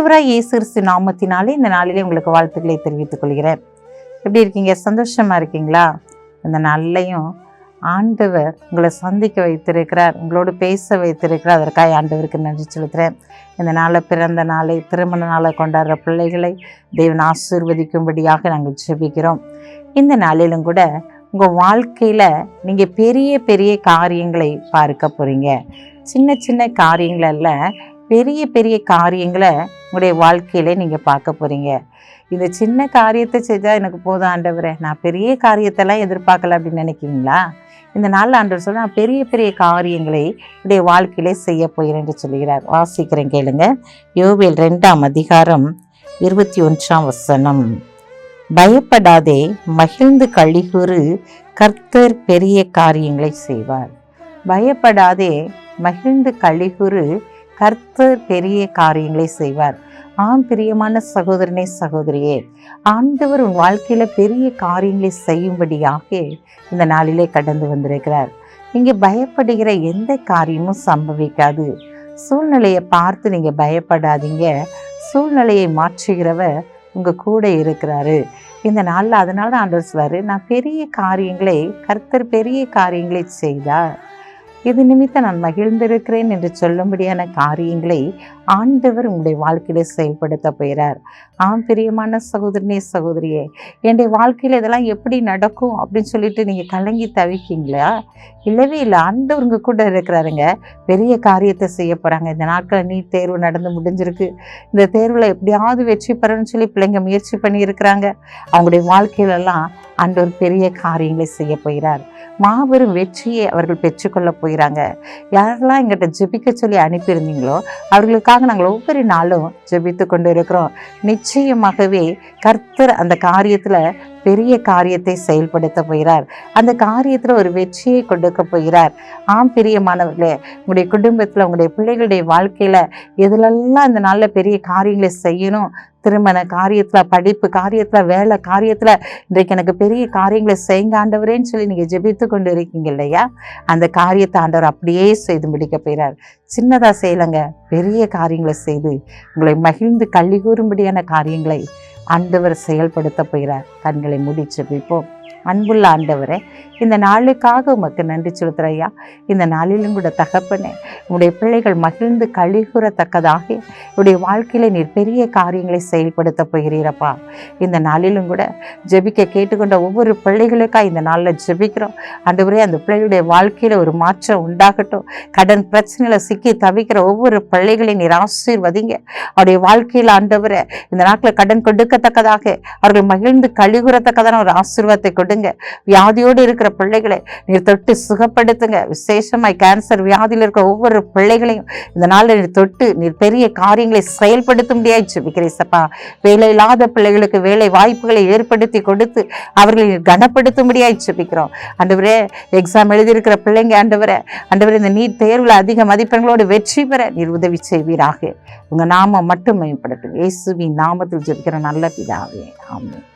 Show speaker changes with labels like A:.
A: ஆண்டவராய் இயேசு நாமத்தினாலே இந்த நாளிலே உங்களுக்கு வாழ்த்துக்களை தெரிவித்துக் கொள்கிறேன். எப்படி இருக்கீங்க? சந்தோஷமா இருக்கீங்களா? இந்த நாள்லையும் ஆண்டவர் உங்களை சந்திக்க வைத்திருக்கிறார் உங்களோடு பேச வைத்திருக்கிறார். அதற்காக ஆண்டவருக்கு நன்றி செலுத்துகிறேன் இந்த நாளை பிறந்த நாளை திருமண நாளை கொண்டாடுற பிள்ளைகளை தெய்வன் ஆசீர்வதிக்கும்படியாக நாங்கள் ஜெபிக்கிறோம். இந்த நாளிலும் கூட உங்கள் வாழ்க்கையில் நீங்கள் பெரிய பெரிய காரியங்களை பார்க்க போகிறீங்க சின்ன சின்ன காரியங்களல்ல பெரிய பெரிய காரியங்களை உங்களுடைய வாழ்க்கையில நீங்கள் பார்க்க போகிறீங்க இந்த சின்ன காரியத்தை செஞ்சால் எனக்கு போதும் ஆண்டவரே. நான் பெரிய காரியத்தெல்லாம் எதிர்பார்க்கல அப்படின்னு நினைக்கிறீங்களா? இந்த நாளில் ஆண்டவர் சொல்ல நான் பெரிய பெரிய காரியங்களை என்னுடைய வாழ்க்கையிலே செய்ய போகிறேன் என்று சொல்கிறார் வாசிக்கிறேன் கேளுங்க. யோவேல் ரெண்டாம் அதிகாரம் இருபத்தி ஒன்றாம் வசனம். பயப்படாதே மகிழ்ந்து கழிகூறு கர்த்தர் பெரிய காரியங்களை செய்வார். பயப்படாதே மகிழ்ந்து கழிகுறு கர்த்தர் பெரிய காரியங்களை செய்வார். ஆம் பிரியமான சகோதரனே சகோதரியே ஆண்டவர் உன் வாழ்க்கையில் பெரிய காரியங்களை செய்யும்படியாக இந்த நாளிலே கடந்து வந்திருக்கிறார். நீங்கள் பயப்படுகிற எந்த காரியமும் சம்பவிக்காது. சூழ்நிலையை பார்த்து நீங்கள் பயப்படாதீங்க. சூழ்நிலையை மாற்றுகிறவர் உங்க கூட இருக்கிறாரு. இந்த நாளில் அதனால தான் ஆண்டவர் சொல்வார் நான் பெரிய காரியங்களை கர்த்தர் பெரிய காரியங்களை செய்தார். இது நிமித்தம் நான் மகிழ்ந்திருக்கிறேன் என்று சொல்லும்படியான காரியங்களை ஆண்டவர் உங்களுடைய வாழ்க்கையில செயல்படுத்த போகிறார். ஆம் பிரியமான சகோதரனே சகோதரியே என்னுடைய வாழ்க்கையில் இதெல்லாம் எப்படி நடக்கும் அப்படின்னு சொல்லிட்டு நீங்கள் கலங்கி தவிக்கீங்களா? இல்லவே இல்லை ஆண்டவர் கூட இருக்கிறாருங்க. பெரிய காரியத்தை செய்ய போகிறாங்க இந்த நாட்களில் நீட் தேர்வு நடந்து முடிஞ்சிருக்கு. இந்த தேர்வில் எப்படியாவது வெற்றி பெறணும்னு சொல்லி பிள்ளைங்க முயற்சி பண்ணியிருக்கிறாங்க. அவங்களுடைய வாழ்க்கையிலெல்லாம் ஆண்டவர் பெரிய காரியங்களை செய்ய போகிறார். மாபெரும் வெற்றியை அவர்கள் பெற்றுக்கொள்ள போகிறாங்க. யாரெல்லாம் எங்கிட்ட ஜெபிக்க சொல்லி அனுப்பியிருந்தீங்களோ அவர்களுக்காக நாங்கள் ஒவ்வொரு நாளும் ஜெபித்து கொண்டு இருக்கிறோம் நிச்சயமாகவே கர்த்தர் அந்த காரியத்தில் பெரிய காரியத்தை செயல்படுத்த போகிறார். அந்த காரியத்தில் ஒரு வெற்றியை கொடுக்க போகிறார். ஆம் பிரியமானவர்களே உங்களுடைய குடும்பத்தில் உங்களுடைய பிள்ளைகளுடைய வாழ்க்கையில் எதுலெல்லாம் இந்த நாளில் பெரிய காரியங்களை செய்யணும் திருமண காரியத்தில் படிப்பு காரியத்தில் வேலை காரியத்தில் இன்றைக்கு எனக்கு பெரிய காரியங்களை செய்யுங்க ஆண்டவரேன்னு சொல்லி நீங்கள் ஜெபித்து கொண்டு இருக்கீங்க இல்லையா? அந்த காரியத்தை ஆண்டவர் அப்படியே செய்து முடிக்க போகிறார் சின்னதாக செய்யலைங்க பெரிய காரியங்களை செய்து உங்களை மகிழ்ந்து கள்ளி கூறும்படியான காரியங்களை ஆண்டவர் செயல்படுத்த போகிறார் கண்களை முடிச்சு வைப்போம் அன்புள்ள ஆண்டவரே இந்த நாளுக்காக உமக்கு நன்றி செலுத்துறையா இந்த நாளிலும் கூட தகப்பனே உங்களுடைய பிள்ளைகள் மகிழ்ந்து கழிகூறத்தக்கதாக உடைய வாழ்க்கையில நீர் பெரிய காரியங்களை செயல்படுத்த போகிறீரப்பா. இந்த நாளிலும் கூட ஜெபிக்க கேட்டுக்கொண்ட ஒவ்வொரு பிள்ளைகளுக்காக இந்த நாளில் ஜெபிக்கிறோம். ஆண்டவரே அந்த பிள்ளைகளுடைய வாழ்க்கையில ஒரு மாற்றம் உண்டாகட்டும். கடன் பிரச்சனையில சிக்கி தவிக்கிற ஒவ்வொரு பிள்ளைகளையும் நீர் ஆசீர்வதிங்க. அவருடைய வாழ்க்கையில் ஆண்டவரை இந்த நாட்டில் கடன் கொடுக்கத்தக்கதாக அவர்கள் மகிழ்ந்து கழிகுறத்தக்கதான ஒரு ஆசீர்வாதத்தை கொடுங்க. வியாதியோடு இருக்கிற பிள்ளைகளை நீர் தொட்டு சுகப்படுத்துங்க. விசேஷமாய் கேன்சர் வியாதியில் இருக்கிற ஒவ்வொரு பிள்ளைகளையும் இந்த நாளில் நீர் தொட்டு நீர் பெரிய காரியங்களை செயல்படுத்த முடியாது ஜெபிக்கிறேசப்பா. வேலை இல்லாத பிள்ளைகளுக்கு வேலை வாய்ப்புகளை ஏற்படுத்தி கொடுத்து அவர்களை கனப்படுத்த முடியாது ஜெபிக்கிறோம். ஆண்டவரே எக்ஸாம் எழுதியிருக்கிற பிள்ளைங்க ஆண்டவரே ஆண்டவரே இந்த நீட் தேர்வில் அதிக மதிப்பெண்களோடு வெற்றி பெற நீர் உதவி செய்வீராக. உங்கள் நாமம் மட்டும் மேம்படுத்தும். இயேசுவின் நாமத்தில் ஜெபிக்கிற நல்ல பிதாவே. ஆமாம்